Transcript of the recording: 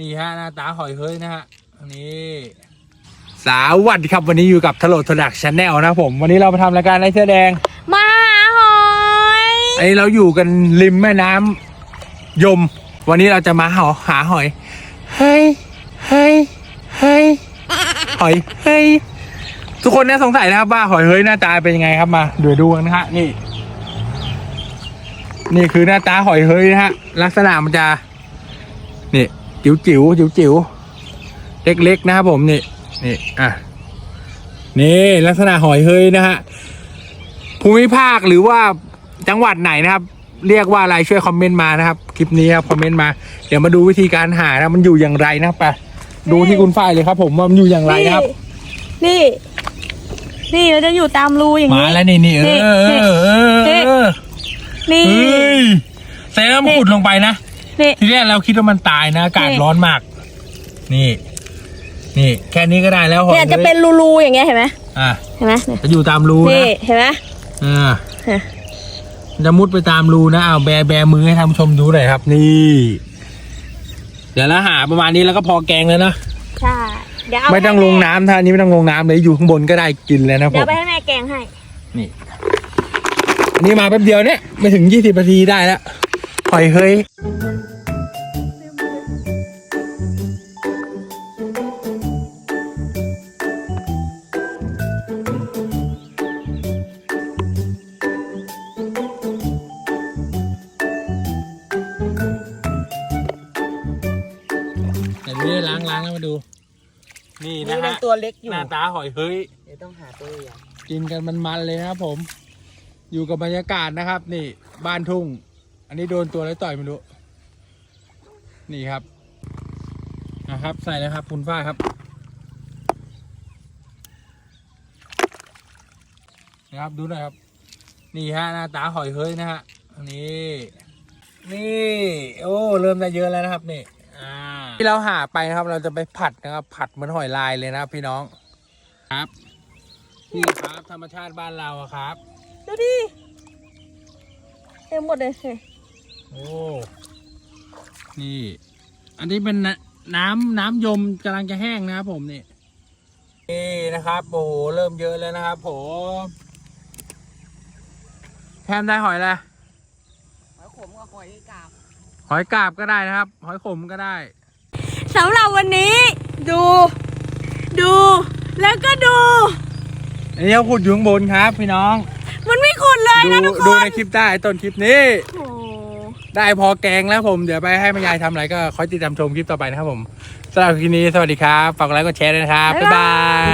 นี่ฮะหน้าตาหอยเฮ้ยนะฮะอันนี้สวัสดีครับวันนี้อยู่กับทะโลทดักชาแนลนะครับผม วันนี้เรามาทำรายการไอ้เสื้อแดงมาหาหอยอันนี้เราอยู่กันริมแม่น้ำยม วันนี้เราจะมาหาหาหอยเฮ้ยเฮ้ยเฮ้ยหอยเฮ้ยทุกคนเนี่ยสงสัยนะครับว่าหอยเฮ้ยหน้าตาเป็นยังไงครับมาดูดูกันนะฮะนี่ นี่คือหน้าตาหอยเฮ้ยนะฮะลักษณะมันจะนี่ จิ๋วจิ๋วจิ๋วจิ๋วเล็กๆนะครับผมนี่นี่อะนี่ลักษณะหอยเฮ้ยนะฮะภูมิภาคหรือว่าจังหวัดไหนนะครับ เรียกว่าอะไรช่วยคอมเมนต์มานะครับ คลิปนี้ครับคอมเมนต์มา เดี๋ยวมาดูวิธีการหานะมันอยู่อย่างไรนะครับไปดูที่คุณฝ้ายเลยครับ ผมว่ามันอยู่อย่างไรนะครับ นี่ นี่เราจะอยู่ตามรูอย่างมานี้แล้วนี่นี่เออเออเออเออนี่เฮ้ยแสดงว่ามันขุดลงไปนะ นี่ ทีแรกเราคิดว่ามันตายนะอากาศนี่ร้อนมาก นี่ นี่ แค่นี้ก็ได้แล้วหอยเนี่ยจะเป็นรูๆอย่างเงี้ยเห็นไหมอะเห็นไหมเนี่ยจะอยู่ตามรูนี่นะเห็นไหมอ่าเนี่ยจะมุดไปตามรูนะเอาแบแบมือให้ท่านผู้ชมดูหน่อยครับ นี่ เดี๋ยวเราหาประมาณนี้แล้วก็พอแกงแล้วนะใช่เดี๋ยวเอาไม่ต้องลงน้ำท่านี้ไม่ต้องลงน้ำเลยอยู่ข้างบนก็ได้กินแล้วนะผเดี๋ยวมไปให้แม่แกงให้ นี่อันนี้มาแป๊บเดียวเนี่ยไม่ถึงยี่สิบนาทีได้แล้วหอยเฮ้ย เดี๋ยวนี้ล้างล้างแล้วมาดู นี่นะนี่เป็ฮะนตัวเล็กอยู่ หน้าตาหอยเฮ้ย เดี๋ยวต้องหาตัวใหญ่กินกันมันๆเลยนะครับผม อยู่กับบรรยากาศนะครับ นี่บ้านทุ่ง อันนี้โดนตัวอะไรต่อยไม่รู้ นี่ครับนะครับ ใส่เลยครับ คุณฝ้ายครับนะครับดูหน่อยครับ นี่ฮะหน้าตาหอยเฮ้ยนะฮะอันนี้นี่ โอ้เริ่มได้เยอะแล้วนะครับ นี่อ่า ที่เราหาไปนะครับ เราจะไปผัดนะครับ ผัดเหมือนหอยลายเลยนะครับพี่น้อง ครับ นี่ครับธรรมชาติบ้านเราอะครับ ดูดิเต็มหมดเลยเฮ้ยโอ้นี่ อันนี้เป็นน้ำน้ำน้ำยมกำลังจะแห้งนะครับผมนี่นี่นะครับโอ้โหเริ่มเยอะแล้วนะครับผมแทมได้หอยอะไรหอยขมกับหอยกาบ หอยกาบก็ได้นะครับ หอยขมก็ได้ สำหรับวันนี้ ดู ดูแล้วก็ดู อันนี้เขาขุดอยู่ข้างบนครับพี่น้อง มันไม่ขุดเลยดูนะทุกคดูนในคลิปได้ต้นคลิปนี้ โอ้ได้พอแกงแล้วผมเดี๋ยวไปให้แม่ยายทำอะไรก็คอยติดตามชมคลิปต่อไปนะครับผมสำหรับคลิปนี้สวัสดีครับฝากกดไลค์กดแชร์ด้วยนะครับบ๊ายบาย